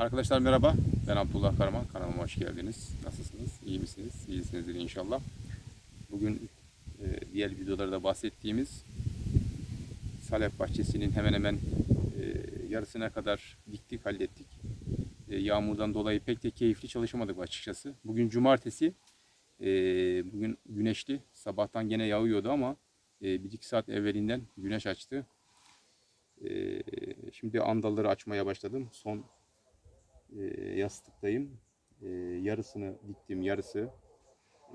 Arkadaşlar merhaba. Ben Abdullah Karaman. Kanalıma hoş geldiniz. Nasılsınız? İyi misiniz? İyisinizdir inşallah. Bugün e, diğer videolarda bahsettiğimiz salep bahçesinin hemen hemen e, yarısına kadar diktik, hallettik. E, yağmurdan dolayı pek de keyifli çalışamadık açıkçası. Bugün cumartesi. E, bugün güneşli. Sabahtan gene yağıyordu ama e, 1-2 saat evvelinden güneş açtı. E, şimdi andalları açmaya başladım. Son e, yastıktayım. E, yarısını diktim, yarısı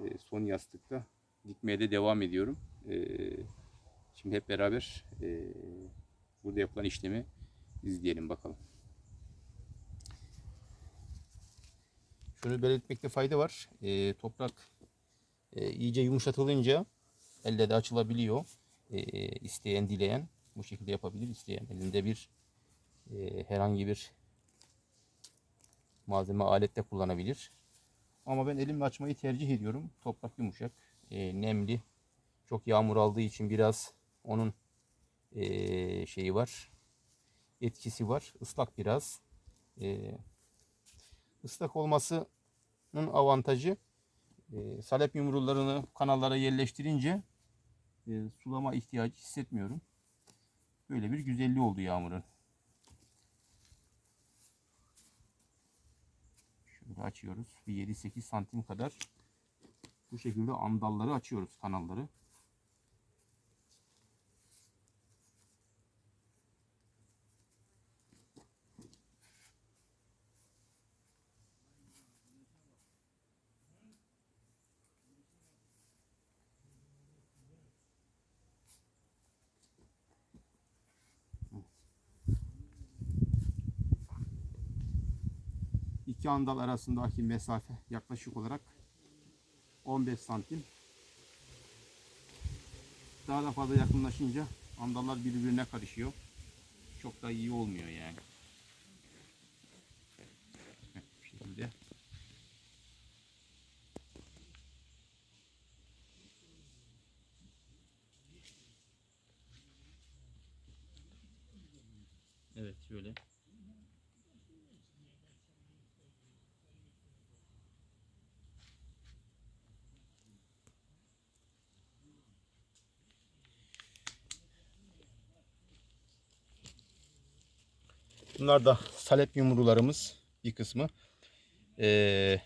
e, son yastıkta. Dikmeye de devam ediyorum. E, şimdi hep beraber e, burada yapılan işlemi izleyelim bakalım. Şunu belirtmekte fayda var. E, toprak e, iyice yumuşatılınca elle de açılabiliyor. E, isteyen, dileyen bu şekilde yapabilir. İsteyen elinde bir e, herhangi bir malzeme alette kullanabilir. Ama ben elimle açmayı tercih ediyorum. Toprak yumuşak, e, nemli. Çok yağmur aldığı için biraz onun e, şeyi var. Etkisi var. Islak biraz. E, ıslak olmasının avantajı e, salep yumrularını kanallara yerleştirince e, sulama ihtiyacı hissetmiyorum. Böyle bir güzelliği oldu yağmurun. Şöyle açıyoruz. Bir 7-8 santim kadar bu şekilde andalları açıyoruz kanalları. İki andal arasındaki mesafe yaklaşık olarak 15 santim. Daha da fazla yakınlaşınca andallar birbirine karışıyor. Çok da iyi olmuyor yani. Bu şekilde. Evet şöyle. Bunlar da salep yumrularımız bir kısmı. Ee,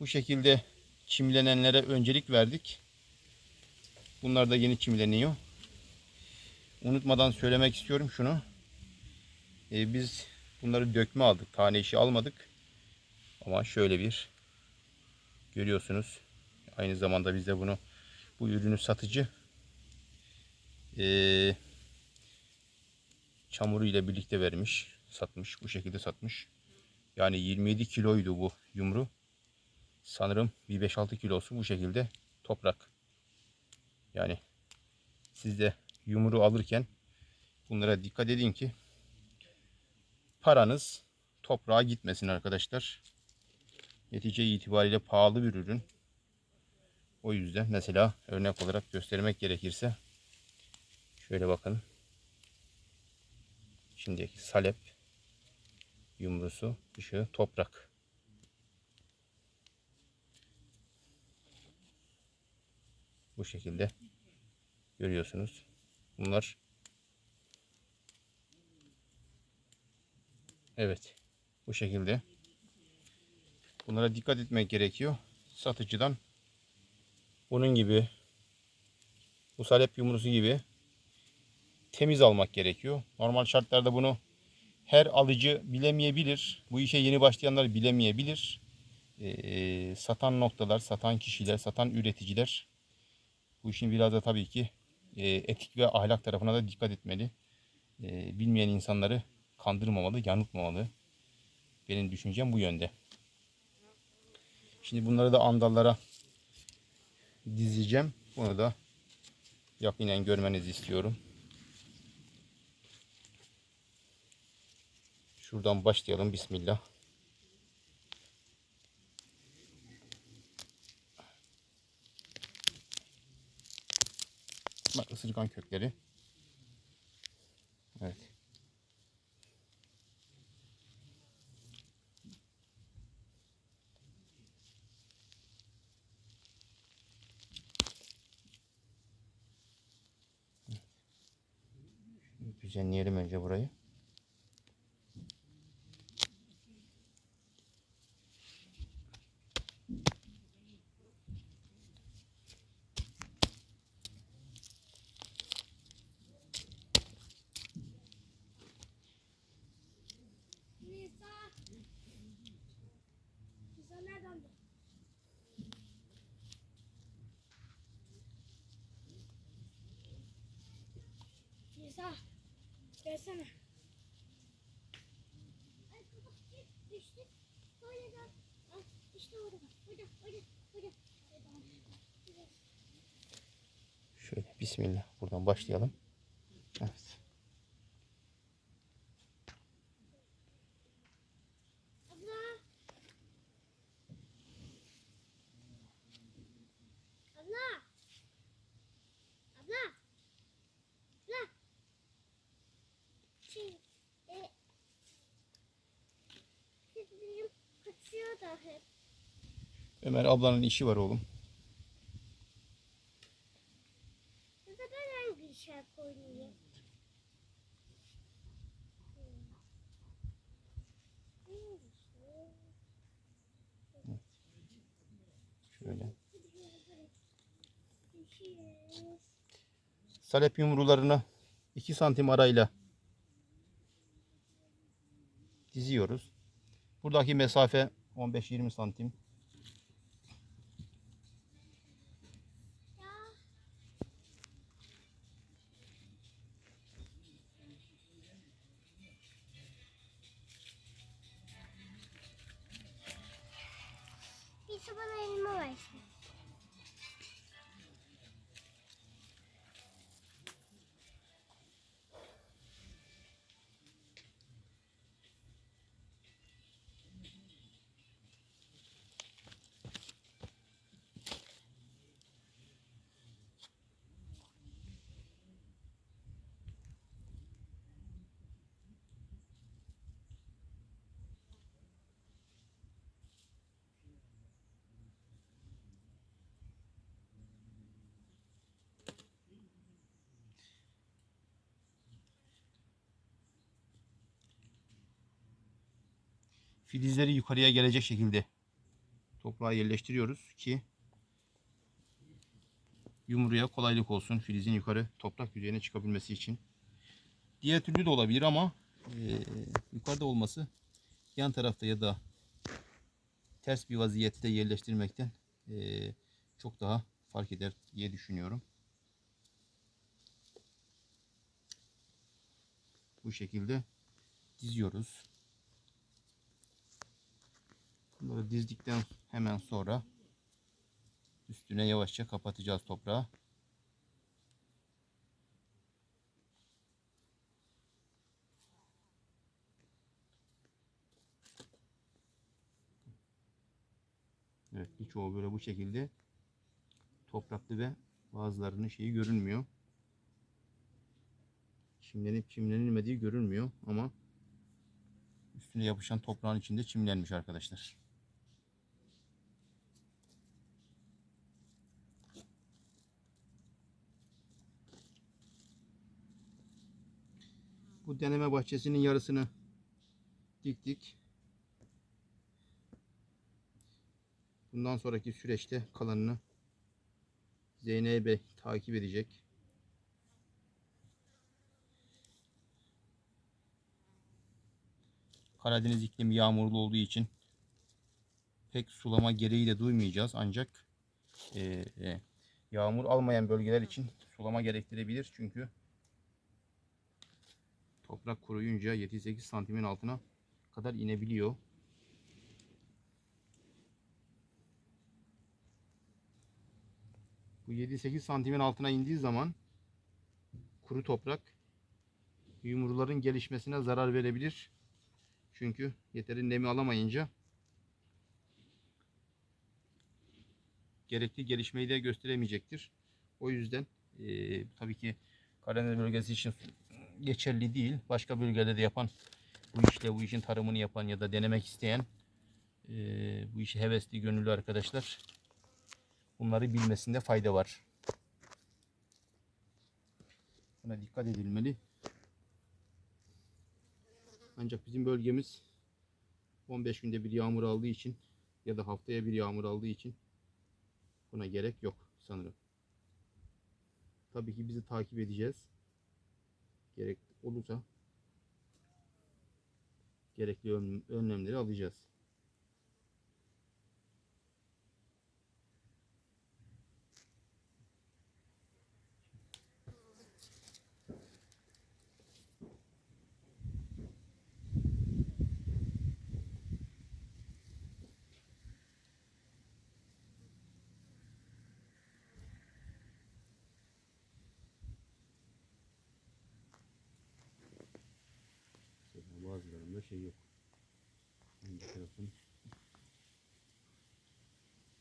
bu şekilde çimlenenlere öncelik verdik. Bunlar da yeni çimleniyor. Unutmadan söylemek istiyorum şunu. Ee, biz bunları dökme aldık. Tane işi almadık. Ama şöyle bir görüyorsunuz. Aynı zamanda biz de bunu bu ürünü satıcı eee çamuru ile birlikte vermiş, satmış. Bu şekilde satmış. Yani 27 kiloydu bu yumru. Sanırım bir 5-6 kilosu bu şekilde toprak. Yani siz de yumru alırken bunlara dikkat edin ki paranız toprağa gitmesin arkadaşlar. Netice itibariyle pahalı bir ürün. O yüzden mesela örnek olarak göstermek gerekirse şöyle bakın. Şimdiki salep yumrusu ışığı toprak. Bu şekilde görüyorsunuz. Bunlar Evet. Bu şekilde. Bunlara dikkat etmek gerekiyor. Satıcıdan bunun gibi bu salep yumrusu gibi temiz almak gerekiyor. Normal şartlarda bunu her alıcı bilemeyebilir. Bu işe yeni başlayanlar bilemeyebilir. Ee, satan noktalar, satan kişiler, satan üreticiler bu işin biraz da tabii ki e, etik ve ahlak tarafına da dikkat etmeli. E, bilmeyen insanları kandırmamalı, yanıltmamalı. Benim düşüncem bu yönde. Şimdi bunları da andallara dizeceğim. Bunu da yakinen görmenizi istiyorum. Şuradan başlayalım. Bismillah. Bak ısırgan kökleri. Evet. Düzenleyelim önce burayı. Nisa. Gelsene. Ay git düştü. Böyle gel. Al işte orada. Orada orada. Orada. Şöyle bismillah buradan başlayalım. Evet. Abla. Abla. Abla. Abla. Şey, e, benim kaçıyor da hep. Ömer ablanın işi var oğlum. Ya da ben hangi şarkı oynayayım? Şöyle. Salep yumrularını 2 santim arayla diziyoruz. Buradaki mesafe 15-20 santim. Filizleri yukarıya gelecek şekilde toprağa yerleştiriyoruz ki yumruya kolaylık olsun filizin yukarı toprak yüzeyine çıkabilmesi için. Diğer türlü de olabilir ama eee, yukarıda olması yan tarafta ya da ters bir vaziyette yerleştirmekten eee, çok daha fark eder diye düşünüyorum. Bu şekilde diziyoruz. Bunları dizdikten hemen sonra üstüne yavaşça kapatacağız toprağı. Evet birçoğu böyle bu şekilde topraklı ve bazılarının şeyi görünmüyor. Çimlenip çimlenilmediği görünmüyor ama üstüne yapışan toprağın içinde çimlenmiş arkadaşlar. Bu deneme bahçesinin yarısını diktik. Bundan sonraki süreçte kalanını Zeynep Bey takip edecek. Karadeniz iklimi yağmurlu olduğu için pek sulama gereği de duymayacağız. Ancak e, e, yağmur almayan bölgeler için sulama gerektirebilir. Çünkü toprak kuruyunca 7-8 santimin altına kadar inebiliyor. Bu 7-8 santimin altına indiği zaman kuru toprak yumruların gelişmesine zarar verebilir. Çünkü yeteri nemi alamayınca gerekli gelişmeyi de gösteremeyecektir. O yüzden eee, tabii ki Karadeniz bölgesi için geçerli değil. Başka bölgede de yapan bu işle bu işin tarımını yapan ya da denemek isteyen e, bu işi hevesli gönüllü arkadaşlar bunları bilmesinde fayda var. Buna dikkat edilmeli. Ancak bizim bölgemiz 15 günde bir yağmur aldığı için ya da haftaya bir yağmur aldığı için buna gerek yok sanırım. Tabii ki bizi takip edeceğiz gerek olursa gerekli önlemleri alacağız. Başka şey yok. Bakıyorsun.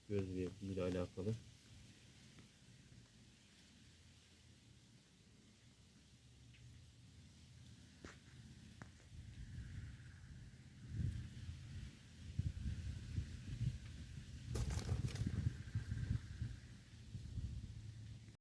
Göz revliği ile alakalı.